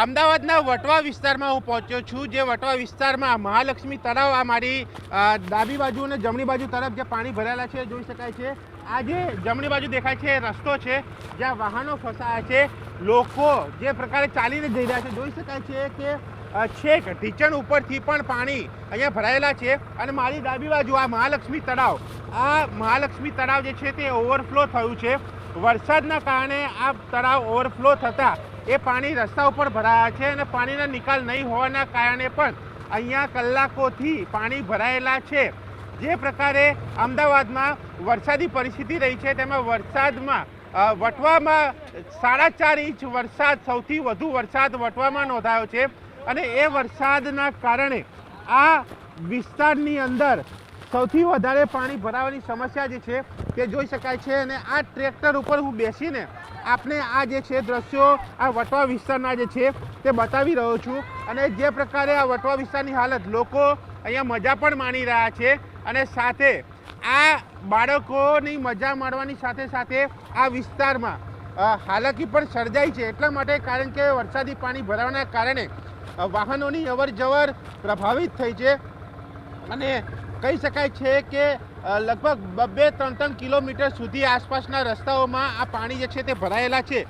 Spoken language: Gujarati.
અમદાવાદના વટવા વિસ્તારમાં હું પહોંચ્યો છું, જે વટવા વિસ્તારમાં મહાલક્ષ્મી તળાવ આ મારી ડાબી બાજુ અને જમણી બાજુ તરફ જે પાણી ભરાયેલા છે, જોઈ શકાય છે. આ જે જમણી બાજુ દેખાય છે, એ રસ્તો છે, જ્યાં વાહનો ફસાયા છે. લોકો જે પ્રકારે ચાલીને જઈ રહ્યા છે, જોઈ શકાય છે કે છેક ઢીચણ ઉપરથી પણ પાણી અહીંયા ભરાયેલા છે. અને મારી ડાબી બાજુ આ મહાલક્ષ્મી તળાવ, આ મહાલક્ષ્મી તળાવ જે છે, તે ઓવરફ્લો થયું છે. વરસાદના કારણે આ તળાવ ઓવરફ્લો થતાં એ પાણી રસ્તા ઉપર ભરાયા છે અને પાણીના નિકાલ નહીં હોવાના કારણે પણ અહીંયા કલાકોથી પાણી ભરાયેલા છે. જે પ્રકારે અમદાવાદમાં વરસાદી પરિસ્થિતિ રહી છે, તેમાં વરસાદમાં વટવામાં સાડા ચાર ઇંચ વરસાદ, સૌથી વધુ વરસાદ વટવામાં નોંધાયો છે. અને એ વરસાદના કારણે આ વિસ્તારની અંદર સૌથી વધારે પાણી ભરાવાની સમસ્યા જે છે તે જોઈ શકાય છે અને આ ટ્રેક્ટર ઉપર હું બેસીને આપને આ જે છે દ્રશ્યો, આ વટવા વિસ્તારના જે છે તે બતાવી રહ્યો છું. અને જે પ્રકારે આ વટવા વિસ્તારની હાલત લોકો અહીંયા મજા પણ માણી રહ્યા છે અને સાથે આ બાળકોની મજા માણવાની સાથે સાથે આ વિસ્તારમાં હાલાકી પણ સર્જાઈ છે. એટલા માટે કારણ કે વરસાદી પાણી ભરાવાના કારણે વાહનોની અવર જવર પ્રભાવિત થઈ છે. અને કહી શકાય છે કે લગભગ બે ત્રણ ત્રણ કિલોમીટર સુધી આસપાસના રસ્તાઓમાં આ પાણી જે છે તે ભરાયેલા છે.